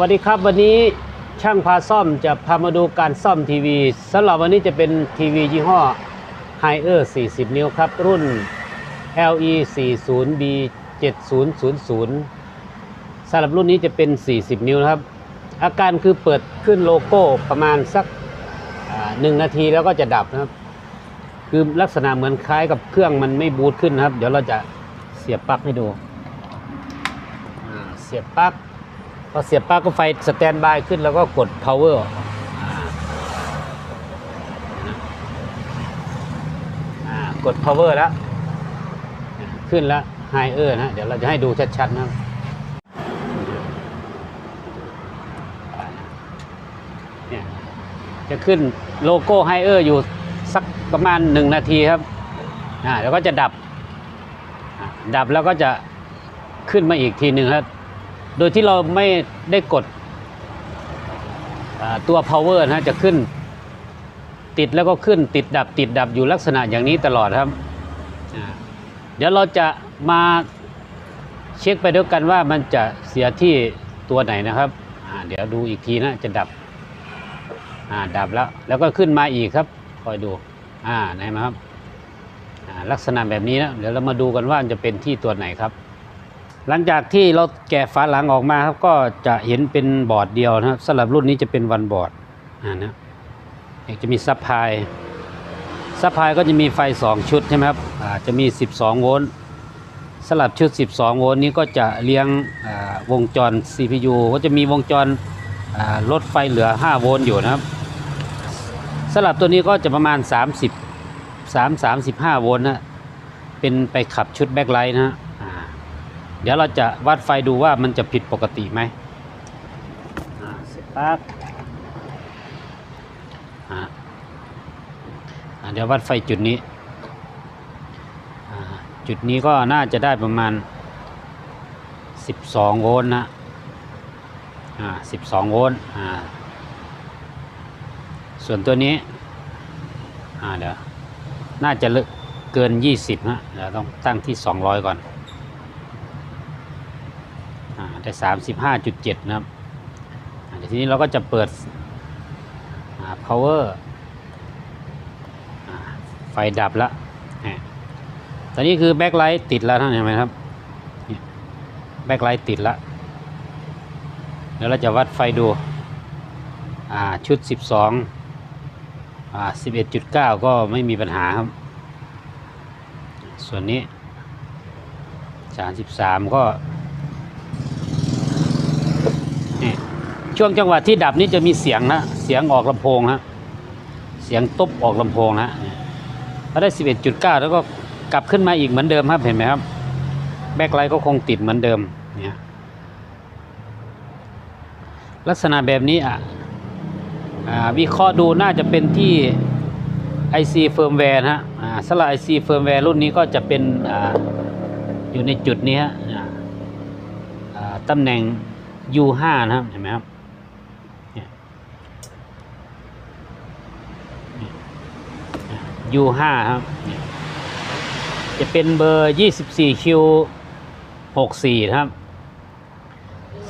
วัสดีครับ วันนี้ช่างพาซ่อมจะพามาดูการซ่อมทีวีสำหรับวันนี้จะเป็นทีวียี่ห้อ h i e r 40 นิ้วครับ รุ่น LE 40 B 7000สำหรับรุ่นนี้จะเป็น 40 นิ้วนะครับ อาการคือเปิดขึ้นโลโก้ประมาณสักหนึ่งนาทีแล้วก็จะดับนะครับ คือลักษณะเหมือนคล้ายกับเครื่องมันไม่บูตขึ้นนะครับ เดี๋ยวเราจะเสียบปลั๊กให้ดูเสียบปลั๊ก พอเสียบปลั๊กก็ไฟสแตนบายขึ้นแล้วก็กด power ออ่ากด power แล้ว ขึ้นแล้ว higher นะ เดี๋ยวเราจะให้ดูชัดๆนะครับเนี่ยจะขึ้นโลโก้ higher อยู่สักประมาณหนึ่งนาทีครับอ่าแล้วก็จะดับ ดับแล้วก็จะขึ้นมาอีกทีหนึ่งครับ โดยที่เราไม่ได้กดตัว power นะฮะจะขึ้น ติดแล้วก็ขึ้นติดดับติดดับอยู่ลักษณะอย่างนี้ตลอดครับ เดี๋ยวเราจะมาเช็คไปด้วยกันว่ามันจะเสียที่ตัวไหนนะครับ เดี๋ยวดูอีกทีนะจะดับดับแล้ว แล้วก็ขึ้นมาอีกครับ คอยดูอ่าไหนมาครับลักษณะแบบนี้นะเดี๋ยวเรามาดูกันว่ามันจะเป็นที่ตัวไหนครับ หลังจากที่เราแกะฝาหลังออกมาครับก็จะเห็นเป็นบอร์ดเดียวนะครับสำหรับรุ่นนี้จะเป็นวันบอร์ดอ่านะอยากจะมีซับพลายซับพลายก็จะมีไฟ 2 ชุดใช่ไหมครับอ่าจะมี 12 โวลต์สำหรับชุด 12 โวลต์นี้ก็จะเลี้ยงวงจร CPU ก็จะมีวงจรลดไฟเหลือ 5 โวลต์อยู่นะครับสำหรับตัวนี้ก็จะประมาณ 30 3 35 โวลต์นะเป็นไปขับชุดแบ็คไลท์นะฮะอ่า เดี๋ยวเราจะวัดไฟดูว่ามันจะผิดปกติไหมเสร็จปั๊บเดี๋ยววัดไฟจุดนี้ จุดนี้ก็น่าจะได้ประมาณ 12 โวลต์นะอ่า12 โวลต์อ่าส่วนตัวนี้อ่าเดี๋ยว น่าจะเลอะเกิน 20นะเดี๋ยวต้องตั้งที่ 200 ก่อน ได้สามสิบห้าจุดเจ็ดนะครับเดี๋ยวทีนี้เราก็จะเปิด power ไฟดับล้วอ่าตอนนี้คือแบ็คไลท์ติดแล้วท่านเห็นไหมครับแบ็คไลท์ติดแล้วเดี๋ยวเราจะวัดไฟดูชุด 12อ่า11.9 ก็ไม่มีปัญหาครับ ส่วนนี้ 33 ก็ ช่วงจังหวะที่ดับนี่จะมีเสียงนะ เสียงออกลำโพงฮะ เสียงตบออกลำโพงนะถ้าได้ 11.9 แล้วก็กลับขึ้นมาอีกเหมือนเดิมครับ เห็นไหมครับ แบ็คไลท์ก็คงติดเหมือนเดิม เนี่ย ลักษณะแบบนี้อะวิเคราะห์ดูน่าจะเป็นที่ IC firmware นะฮะสำหรับ IC firmware รุ่นนี้ก็จะเป็นออยู่ในจุดนี้ฮะตำแหน่ง U5 นะครับ เห็นไหมครับเนี่ยเนี่ย U5 ครับ จะเป็นเบอร์ 24Q 64 ครับ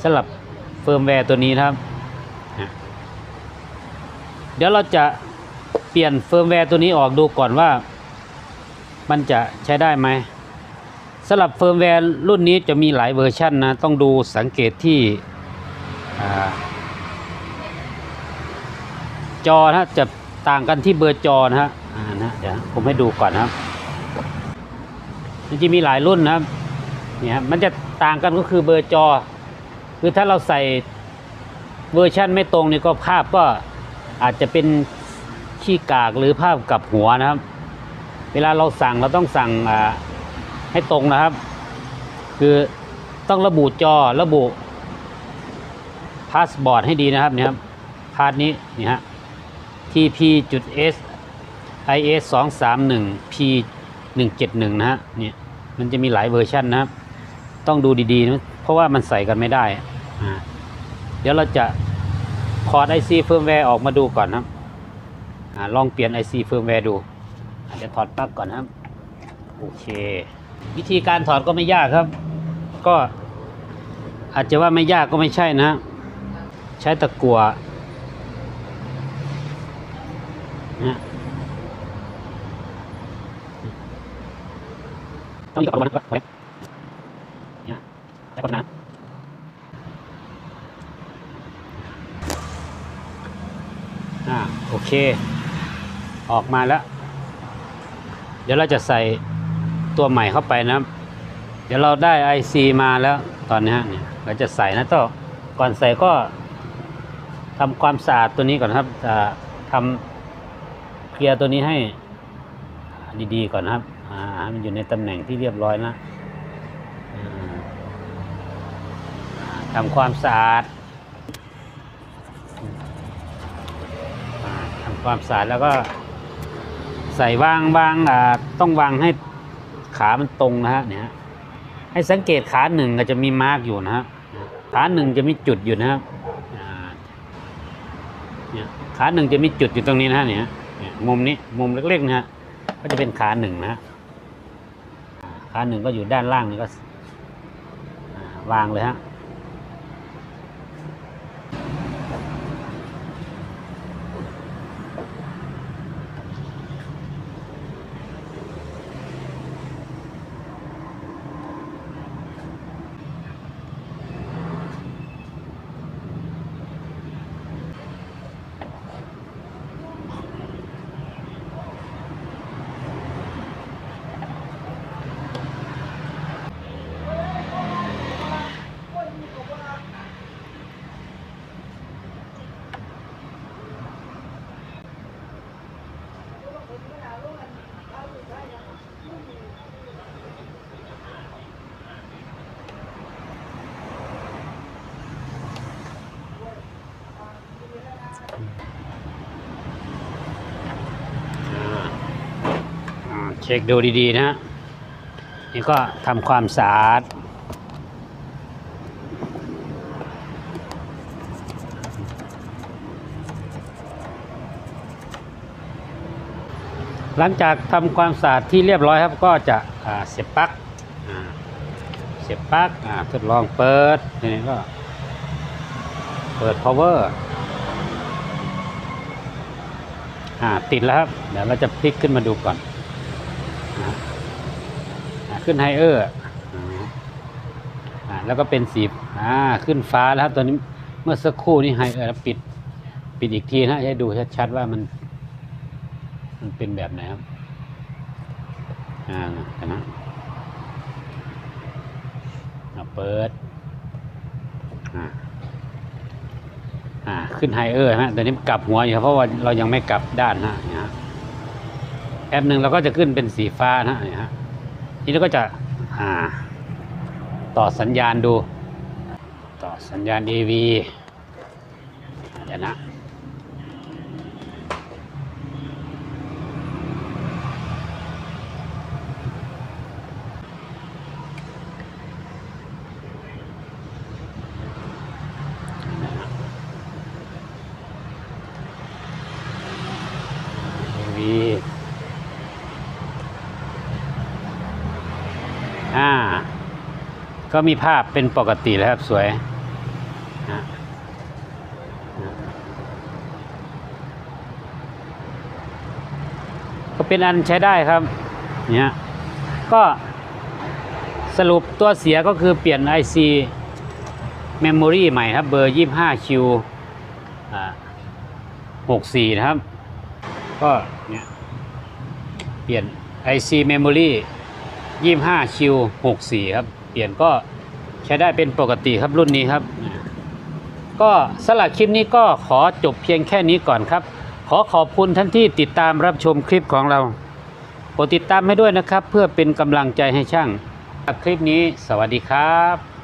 สำหรับเฟิร์มแวร์ตัวนี้ครับ เดี๋ยวเราจะเปลี่ยนเฟิร์มแวร์ตัวนี้ออกดูก่อนว่า มันจะใช้ได้ไหมสำหรับเฟิร์มแวร์รุ่นนี้จะมีหลายเวอร์ชันนะ ต้องดูสังเกตที่อจอนะจะต่างกันที่เบอร์จอนะฮะ เดี๋ยวผมให้ดูก่อนนะครับมันจะมีหลายรุ่นนะครับเนี่ยมันจะต่างกันก็คือเบอร์จอ คือถ้าเราใส่เวอร์ชันไม่ตรงนี่ก็ภาพก็อาจจะเป็นขี้กากหรือภาพกับหัวนะครับ เวลาเราสั่งเราต้องสั่งให้ตรงนะครับ คือต้องระบุจอระบุพาสบอร์ดให้ดีนะครับเนี่ยครับพาสนี้นี่ฮะ tp จุด s is สองสามหนึ่ง p หนึ่งเจ็ดหนึ่งนะฮะเนี่ยมันจะมีหลายเวอร์ชันนะครับ ต้องดูดีๆนะเพราะว่ามันใส่กันไม่ได้อ่าเดี๋ยวเราจะถอด IC เฟิร์มแวร์ออกมาดูก่อนนะครับอาลองเปลี่ยน IC เฟิร์มแวร์ดูอาจจะถอดปลั๊กก่อนนะครับโอเค วิธีการถอดก็ไม่ยากครับ ก็อาจจะว่าไม่ยากก็ไม่ใช่นะใช้ตะกั่วนะ ต้องมีกับมันก่อนเนี่ยใช้ก่อนนะอ่าโอเค ออกมาแล้ว เดี๋ยวเราจะใส่ตัวใหม่เข้าไปนะเดี๋ยวเราได้ IC มาแล้วตอนนี้เนี่ยเราจะใส่นะต้อก่อนใส่ก็ทำความสะอาดตัวนี้ก่อนครับอ่าทำเคลียร์ตัวนี้ให้ ดีๆก่อนนะครับอ่าให้มันอยู่ในตำแหน่งที่เรียบร้อยนะอ่าทำความสะอาดอ่าทำความสะอาดแล้วก็ใส่วางวางอ่าต้องวางให้ขามันตรงนะฮะเนี่ยฮะให้สังเกตขาหนึ่งก็จะมีมาร์กอยู่นะฮะขาหนึ่งจะมีจุดอยู่นะครับอ่าเนี่ยขาหนึ่งจะมีจุดอยู่ตรงนี้นะฮะเนี่ยเนี่ยมุมนี้มุมเล็กๆนะฮะ ก็จะเป็นขาหนึ่งนะขาหนึ่งก็อยู่ด้านล่างนี่ก็วางเลยฮะ เช็คดูดีๆนะฮะนี่ก็ทำความสะอาดหลังจากทำความสะอาดที่เรียบร้อยครับก็จะเสียบปลั๊กเสียบปลั๊กทดลองเปิดทีนี้ก็เปิด power อ่าติดแล้วครับ เดี๋ยวเราจะพลิกขึ้นมาดูก่อน ขึ้นไฮเออร์อ่าแล้วก็เป็นสีอ่าขึ้นฟ้าแล้วครับตอนนี้เมื่อสักครู่นี้ไฮเออร์แล้วปิด ปิดอีกทีนะให้ดูชัดๆว่ามัน มันเป็นแบบไหนครับ อ่าเห็นไหมอ่าเปิด อ่าอ่าขึ้นไฮเออร์ฮะตอนนี้กลับหัวอยู่ครับเพราะว่าเรายังไม่กลับด้านนะเนี่ยฮะแอปหนึ่งเราก็จะขึ้นเป็นสีฟ้านะเนี่ยฮะ ทีนี้ก็จะต่อสัญญาณดู ต่อสัญญาณ AV เดี๋ยวนะวีอ่า ก็มีภาพเป็นปกติแล้วครับสวยนะก็เป็นอันใช้ได้ครับเนี่ยก็สรุปตัวเสียก็คือเปลี่ยน IC Memory ใหม่ครับเบอร์ 25Q อ่า64 นะครับ ก็เนี่ยเปลี่ยน IC Memory 25Q 64 ครับ เปลี่ยนก็ใช้ได้เป็นปกติครับรุ่นนี้ครับ ก็สำหรับคลิปนี้ก็ขอจบเพียงแค่นี้ก่อนครับ ขอขอบคุณท่านที่ติดตามรับชมคลิปของเรากดติดตามให้ด้วยนะครับ เพื่อเป็นกำลังใจให้ช่างคลิปนี้สวัสดีครับ